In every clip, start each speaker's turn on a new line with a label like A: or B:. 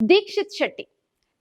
A: దీక్షిత్ శెట్టి.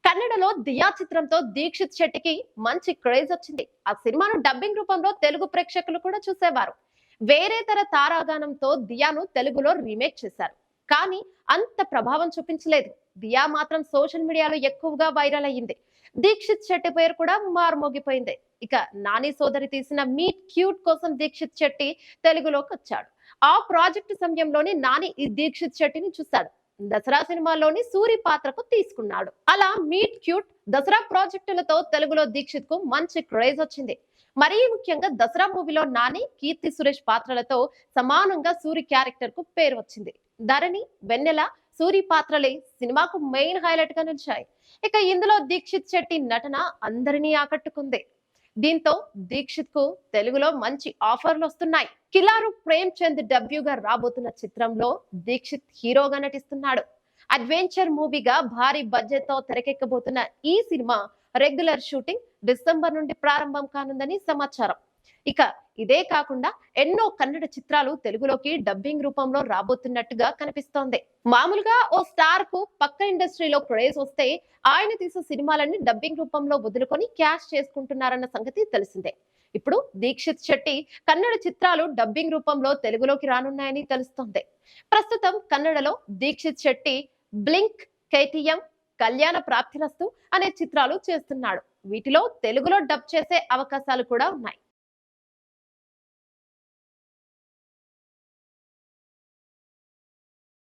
A: కన్నడలో దియా చిత్రంతో దీక్షిత్ శెట్టికి మంచి క్రేజ్ వచ్చింది. ఆ సినిమాను డబ్బింగ్ రూపంలో తెలుగు ప్రేక్షకులు కూడా చూసేవారు. వేరే తర తారాగానంతో దియాను తెలుగులో రీమేక్ చేశారు. కానీ అంత ప్రభావం చూపించలేదు. దియా మాత్రం సోషల్ మీడియాలో ఎక్కువగా వైరల్ అయ్యింది. దీక్షిత్ శెట్టి పేరు కూడా మారుమోగిపోయింది. ఇక నాని సోదరి తీసిన మీట్ క్యూట్ కోసం దీక్షిత్ శెట్టి తెలుగులోకి వచ్చాడు. ఆ ప్రాజెక్టు సమయంలోనే నాని ఈ దీక్షిత్ శెట్టిని చూశాడు. దసరా సినిమాలోని సూరి పాత్రకు తీసుకున్నాడు. అలా మీట్ క్యూట్ దసరా ప్రాజెక్టులతో తెలుగులో దీక్షిత్కు మంచి క్రేజ్ వచ్చింది. మరీ ముఖ్యంగా దసరా మూవీలో నాని కీర్తి సురేష్ పాత్రలతో సమానంగా సూరి క్యారెక్టర్కు పేరు వచ్చింది. ధరణి వెన్నెల సూరి పాత్రలే సినిమాకు మెయిన్ హైలైట్గా నిలిచాయి. ఇక ఇందులో దీక్షిత్ శెట్టి నటన అందరినీ ఆకట్టుకుంది. దీంతో దీక్షిత్కు తెలుగులో మంచి ఆఫర్లు వస్తున్నాయి. కిలారు ప్రేమ్ చంద్ డబ్యూగా రాబోతున్న చిత్రంలో దీక్షిత్ హీరోగా నటిస్తున్నాడు. అడ్వెంచర్ మూవీగా భారీ బడ్జెట్తో తెరకెక్కబోతున్న ఈ సినిమా రెగ్యులర్ షూటింగ్ డిసెంబర్ నుండి ప్రారంభం కానుందని సమాచారం. ఇక ఇదే కాకుండా ఎన్నో కన్నడ చిత్రాలు తెలుగులోకి డబ్బింగ్ రూపంలో రాబోతున్నట్టుగా కనిపిస్తోంది. మామూలుగా ఓ స్టార్కు పక్క ఇండస్ట్రీలో క్రేజ్ వస్తే ఆయన తీసే సినిమాలన్నీ డబ్బింగ్ రూపంలో వదులుకొని క్యాష్ చేసుకుంటున్నారన్న సంగతి తెలిసిందే. ఇప్పుడు దీక్షిత్ శెట్టి కన్నడ చిత్రాలు డబ్బింగ్ రూపంలో తెలుగులోకి రానున్నాయని తెలుస్తోంది. ప్రస్తుతం కన్నడలో దీక్షిత్ శెట్టి బ్లింక్ కేటీఎం కళ్యాణ ప్రాప్తిరస్తు అనే చిత్రాలు చేస్తున్నాడు. వీటిలో తెలుగులో డబ్ చేసే అవకాశాలు కూడా ఉన్నాయి.